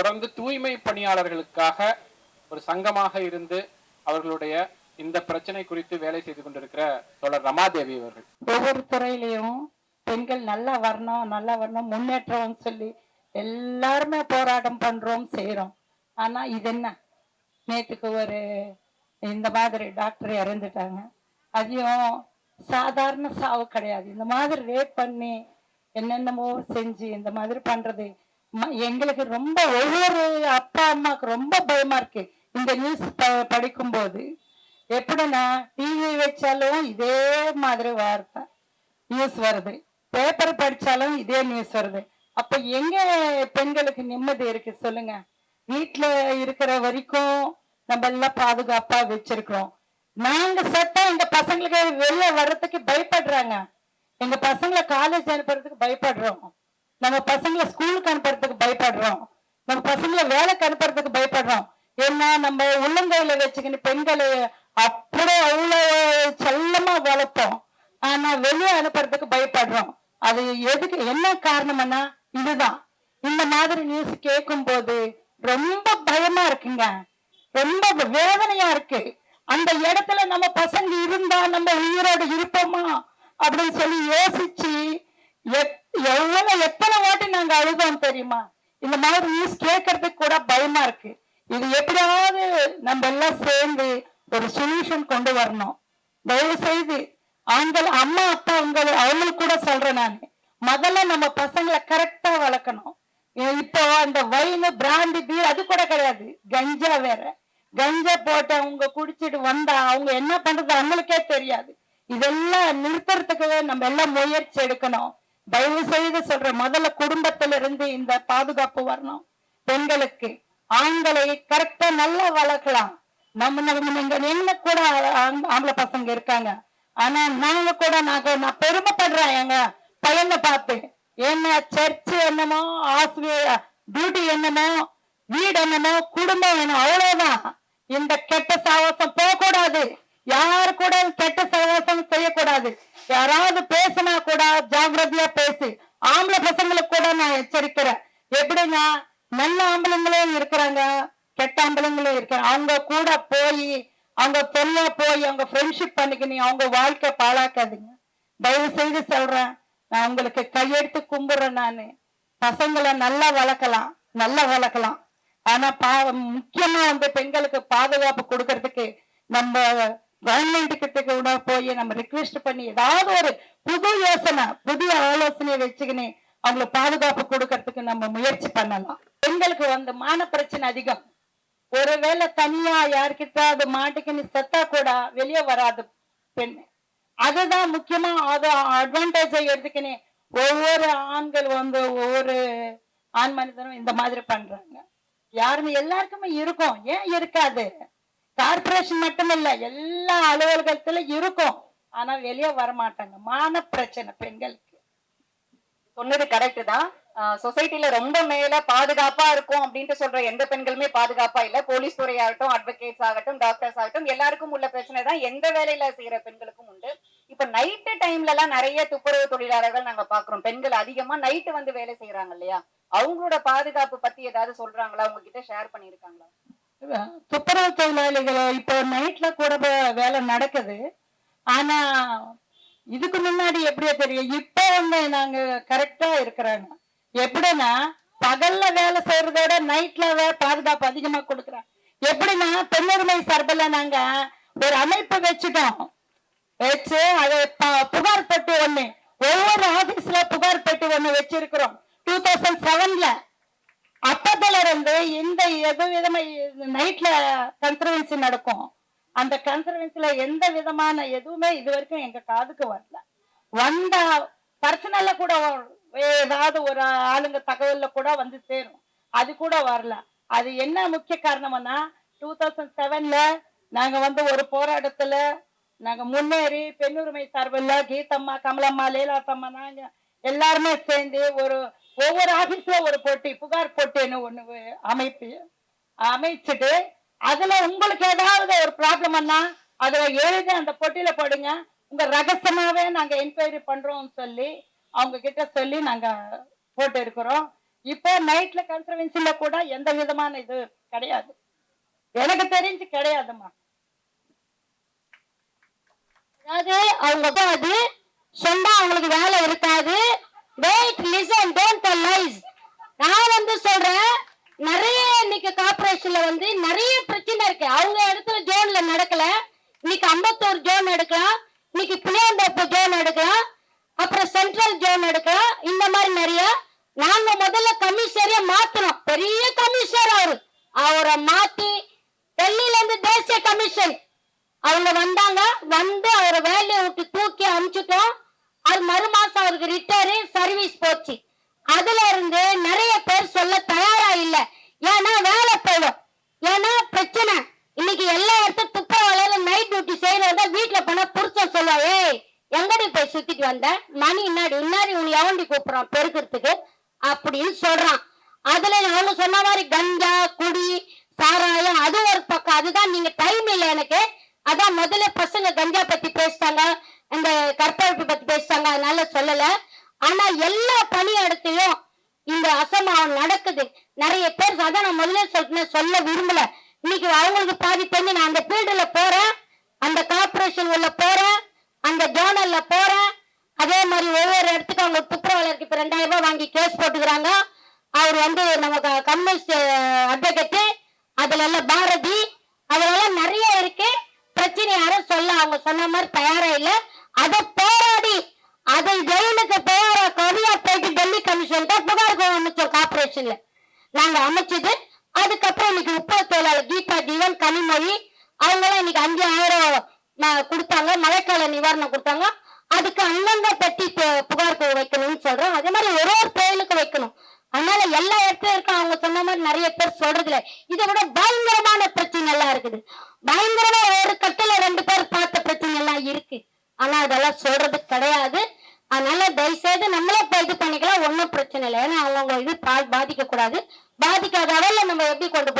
தொடர்ந்து தூய்மை பணியாளர்களுக்காக ஒரு சங்கமாக இருந்து அவர்களுடைய இந்த பிரச்சனை குறித்து வேலை செய்து கொண்டிருக்கிற தொடர் ரமாதேவி அவர்கள். ஒவ்வொரு துறையிலையும் பெண்கள் நல்லா வரணும் நல்லா வரணும் முன்னேற்றம் சொல்லி எல்லாருமே போராட்டம் பண்றோம் செய்யறோம் ஆனா இது என்ன? நேற்றுக்கு ஒரு இந்த மாதிரி டாக்டர் இறந்துட்டாங்க. அதையும் சாதாரண சாவு கிடையாது. இந்த மாதிரி ரேப் பண்ணி என்னென்னமோ செஞ்சு இந்த மாதிரி பண்றது எங்களுக்கு ரொம்ப ஒவ்வொரு அப்பா அம்மாவுக்கு ரொம்ப பயமா இருக்கு. இந்த நியூஸ் படிக்கும் போது எப்படின்னா டிவி வச்சாலும் இதே மாதிரி வார்த்தை. நியூஸ் வருது. பேப்பர் படிச்சாலும் இதே நியூஸ் வருது. அப்ப எங்க பெண்களுக்கு நிம்மதி இருக்கு சொல்லுங்க. வீட்டுல இருக்கிற வரைக்கும் நம்ம எல்லாம் பாதுகாப்பா வச்சிருக்கிறோம். நாங்க சத்தம் எங்க பசங்களுக்கு வெளியே வர்றதுக்கு பயப்படுறாங்க. எங்க பசங்களை காலேஜ் அனுப்புறதுக்கு பயப்படுறோம். நம்ம பசங்களை ஸ்கூலுக்கு அனுப்புறதுக்கு பயப்படுறோம். நம்ம பசங்களை வேலைக்கு அனுப்புறதுக்கு பயப்படுறோம். ஏன்னா நம்ம உள்ளங்கையில வச்சுக்கின்னு பெண்களை அப்படியே அவ்வளவு செல்லமா வளர்ப்போம் ஆனா வெளியே அனுப்புறதுக்கு பயப்படுறோம். அது எதுக்கு என்ன காரணம்னா இதுதான். இந்த மாதிரி நியூஸ் கேட்கும் போது ரொம்ப பயமா இருக்குங்க. ரொம்ப வேதனையா இருக்கு. அந்த இடத்துல நம்ம பசங்க இருந்தா நம்ம உயிரோடு இருப்போமா? அப்படின்னு சொல்லி யோசிச்சு எவ்வளவு எத்தனை வாட்டி நாங்க அழுதோம் தெரியுமா? இந்த மாதிரி நியூஸ் கேட்கறதுக்கு கூட பயமா இருக்கு. இது எப்படியாவது நம்ம எல்லாம் சேர்ந்து ஒரு சொல்யூஷன் கொண்டு வரணும். தயவு செய்து ஆண்கள் அம்மா அப்பா உங்களை அவங்களுக்கு கூட சொல்றேன் நான். முதல்ல நம்ம பசங்களை கரெக்டா வளர்க்கணும். இப்போ அந்த வைனு பிராண்டி பீர் அது கூட கிடையாது. கஞ்சா வேற. கஞ்சா போட்டு அவங்க குடிச்சிட்டு வந்தா அவங்க என்ன பண்றது அவங்களுக்கே தெரியாது. இதெல்லாம் நிறுத்துறதுக்கு நம்ம எல்லாம் முயற்சி எடுக்கணும். தயவு செய்து சொல்ற முதல்ல குடும்பத்துல இருந்து இந்த பாதுகாப்பு வரணும். பெண்களுக்கு ஆண்களை கரெக்டா நல்லா வளர்க்கலாம். நம்ம நம்ம என்ன கூட ஆம்பளை பசங்க இருக்காங்க. ஆனா நாங்க கூட நாங்க நான் பெருமைப்படுறேன் எங்க பையனை பார்த்து என்ன சர்ச் என்னமோ ஆசிரியர் டியூட்டி என்னமோ வீடு என்னமோ குடும்பம் வேணும் அவ்வளவுதான். இந்த கெட்ட சாவாசம் போகக்கூடாது. யாரு கூட கெட்ட சாவாசம் செய்யக்கூடாது. யாராவது பேசினா கூட ஜாகிரதை ஆம்பளை பசங்களுக்கு கூட நான் எச்சரிக்கிறேன். எப்படின்னா நல்ல ஆம்பளைங்களும் இருக்கிறாங்க கெட்ட ஆம்பளைங்களும் இருக்கிறாங்க. அவங்க கூட போய் அவங்க பொண்ணா போய் அவங்க ஃப்ரெண்ட்ஷிப் பண்ணிக்கணும் அவங்க வாழ்க்கை பாழாக்காதீங்க. தயவு செய்து சொல்றேன் நான் உங்களுக்கு கையெடுத்து கும்பிடுறேன் நானு. பசங்களை நல்லா வளர்க்கலாம் நல்லா வளர்க்கலாம். ஆனா பா முக்கியமா வந்து பெண்களுக்கு பாதுகாப்பு கொடுக்கறதுக்கு நம்ம கவர்மெண்ட் கிட்ட கூட போய் நம்ம ரிக்வெஸ்ட் பண்ணி ஏதாவது ஒரு புது யோசனை புதிய ஆலோசனையை வச்சுக்கினே அவங்களுக்கு பாதுகாப்பு கொடுக்கறதுக்கு நம்ம முயற்சி பண்ணலாம். பெண்களுக்கு வந்து மான பிரச்சனை அதிகம். ஒருவேளை தனியா யார்கிட்ட அது மாட்டுக்குன்னு செத்தா கூட வெளியே வராது பெண். அதுதான் முக்கியமா அது அட்வான்டேஜை எடுத்துக்கினே ஒவ்வொரு ஆண்கள் வந்து ஒவ்வொரு ஆண் மனிதனும் இந்த மாதிரி பண்றாங்க. யாருமே எல்லாருக்குமே இருக்கும். ஏன் இருக்காது? கார்பரேஷன் மட்டும் இல்ல எல்லா அலுவலகத்துல இருக்கும். ஆனா வெளியே வர மாட்டாங்க மான பிரச்சனை பெண்களுக்கு. சொன்னது கரெக்ட் தான். சொசைட்டில ரொம்ப மேல பாதுகாப்பா இருக்கும் அப்படின்ட்டு சொல்ற எந்த பெண்களுமே பாதுகாப்பா இல்ல. போலீஸ் துறையாகட்டும் அட்வொகேட்ஸ் ஆகட்டும் டாக்டர்ஸ் ஆகட்டும் எல்லாருக்கும் உள்ள பிரச்சனை தான். எந்த வேலையில செய்யற பெண்களுக்கும் உண்டு. இப்ப நைட்டு டைம்ல எல்லாம் நிறைய துப்புரவு தொழிலாளர்கள் நாங்க பாக்குறோம். பெண்கள் அதிகமா நைட்டு வந்து வேலை செய்யறாங்க இல்லையா? அவங்களோட பாதுகாப்பு பத்தி ஏதாவது சொல்றாங்களா? உங்ககிட்ட ஷேர் பண்ணிருக்காங்களா துப்புரவு தொழிலாளிகள் இப்போ நைட்ல கூட வே- வேலை நடக்குது. ஆனா இதுக்கு முன்னாடி எப்படியோ தெரியும். இப்போ வந்து நாங்க கரெக்டா இருக்கிறாங்க. எப்படின்னா பகல்ல வேலை செய்யறதோட நைட்ல வே- பாதுகாப்பு அதிகமா கொடுக்குறாங்க. எப்படின்னா பெண்ணுரிமை சார்பில் நாங்க ஒரு அமைப்பு வச்சுட்டோம். வச்சு அதை புகார் பெட்டி ஒண்ணு ஒவ்வொரு ஆபீஸ்ல புகார் பெட்டி ஒண்ணு வச்சிருக்கிறோம். டூ தௌசண்ட் செவன்ல அப்பத்துல இருந்து இந்த எது விதமா நைட்ல கன்சர்வன்சி நடக்கும். அந்த கன்சர்வன்சில எந்த விதமான எதுவுமே இது வரைக்கும் எங்க காதுக்கு வரல. வந்த பர்சனல்ல கூட ஏதாவது ஒரு ஆளுங்க தகவல்ல கூட வந்து சேரும். அது கூட வரல. அது என்ன முக்கிய காரணம்னா டூ தௌசண்ட் செவன்ல நாங்க வந்து ஒரு போராட்டத்துல நாங்க முன்னேறி பெண்ணுரிமை சார்பில் கீதம்மா கமலம்மா லீலாத்தம்மா நாங்க எல்லாருமே சேர்ந்து ஒரு ஒவ்வொரு ஆபீஸ்ல ஒரு போட்டி புகார் போட்டின்னு ஒண்ணு அமைப்பு அமைச்சிட்டு அதுல உங்களுக்கு ஏதாவது ஒரு ப்ராப்ளம்னா அதுல எழுதி அந்த போட்டியில போடுங்க. உங்க ரகசியமாவே நாங்க என்கொயரி பண்றோம்னு சொல்லி அவங்க கிட்ட சொல்லி நாங்க போட்டு இருக்கிறோம் இப்போ நைட்ல கன்சர்வன்சில கூட எந்த விதமான இது கிடையாது. எனக்கு தெரிஞ்சு கிடையாதும்மா. அதாவது அவங்க அது சொன்னா அவங்களுக்கு வேலை இருக்காது. Wait listen don't tell lies நான் வந்து சொல்றேன் நிறைய இன்னைக்கு கார்பரேஷன்ல வந்து நிறைய பிரச்சனை இருக்கு. அவங்க இடத்துல ஜோன்ல நடக்கல. இன்னைக்கு அம்பத்தூர் ஜோன் எடுக்கலாம். இன்னைக்கு புளியாந்தோப்பு ஜோன் எடுக்கலாம். அப்புறம் சென்ட்ரல் ஜோன் எடுக்கலாம். இந்த மாதிரி நிறைய. நாங்க முதல்ல கமிஷனரே மாத்தணும். பெரிய கமிஷனர் அவரு. அவரை மாத்தி டெல்லியில இருந்து தேசிய கமிஷன் அவங்க வந்தாங்க. வந்து அவரை வேலையை விட்டு தூக்கி அனுப்பிச்சிட்டோம் அது மறு மாசம் அவருக்கு ரிட்டரு சர்வீஸ் போச்சு. அதுல இருந்து நிறைய பேர் சொல்ல தயாரா இல்ல. ஏன்னா வேலை போயிடும் ஏன்னா பிரச்சனை. இன்னைக்கு எல்லா இடத்துக்கும் துப்புரவாளையில நைட் டியூட்டி செய்யறத வீட்டுல போனா புருஷன் சொல்லுவா ஏய் எங்கடி போய் சுத்திட்டு வந்த? மணி இன்னாடி இன்னாடி உன் எவண்டி கூப்பிடுறான் பெருக்கிறதுக்கு அப்படின்னு சொல்றான். அதுல அவங்க சொன்ன மாதிரி கஞ்சா குடி சாராயம் அது ஒரு பக்கம். அதுதான் நீங்க டைம் இல்லை எனக்கு. அதான் முதல்ல பசங்க கஞ்சா பத்தி பேசிட்டாங்க. அந்த கற்பழிப்பு பத்தி பேசிட்டாங்க அதனால சொல்லல. ஆனா எல்லா பணி இடத்துலயும் இந்த அசம்பாவம் நடக்குது. நிறைய பேர் அதான் நான் முதல்ல சொல்லிட்டேன் சொல்ல விரும்பல. இன்னைக்கு அவங்களுக்கு பாதி தெரிஞ்சு நான் அந்த ஃபீல்டுல போறேன் அந்த கார்பரேஷன் உள்ள போறேன் அந்த ஜோனல்ல போறேன். அதே மாதிரி ஒவ்வொரு இடத்துக்கு அவங்க துப்புரவாளருக்கு இப்ப ரெண்டாயிரம் ரூபாய் வாங்கி கேஸ் போட்டுக்கிறாங்க. அவர் வந்து நமக்கு கம்யூனிஸ்ட் அட்வொகேட்டு அதுல எல்லாம் பாரதி. அதெல்லாம் நிறைய இருக்கு. பிரச்சனை யாரும் சொல்ல அவங்க சொன்ன மாதிரி தயாரா இல்லை. அதை போராடி அதை ஜெயிலுக்கு போற கவியா போயிட்டு டெல்லி கமிஷன் தான் புகார் அமைச்சோம் கார்பரேஷன்ல நாங்க அமைச்சது அதுக்கப்புறம் இன்னைக்கு உப்பள தொழிலாளர் கீதா ஜீவன் கனிமொழி அவங்களாம் இன்னைக்கு அஞ்சு ஆயிரம் கொடுத்தாங்க. மழைக்கால நிவாரணம் கொடுத்தாங்க. அதுக்கு அந்தந்த பற்றி புகார் வைக்கணும்னு சொல்றோம். அதே மாதிரி ஒரு ஒரு கோயிலுக்கு வைக்கணும். அதனால எல்லா இடத்துல இருக்கும். அவங்க சொன்ன மாதிரி நிறைய பேர் சொல்றதுல இதை விட பயங்கரமான பிரச்சனை எல்லாம் இருக்குது. பயங்கரமா ஒரு கட்டில ரெண்டு பேர் பார்த்த ஆனா அதெல்லாம் சொல்றது கிடையாது. அதனால தயவுசெய்து நம்மளே இப்போ இது பண்ணிக்கலாம். ஒன்றும் பிரச்சனை இல்லை. ஏன்னா அவங்க இது பா- பாதிக்க கூடாது பாதிக்காத அளவில் நம்ம எப்படி கொண்டு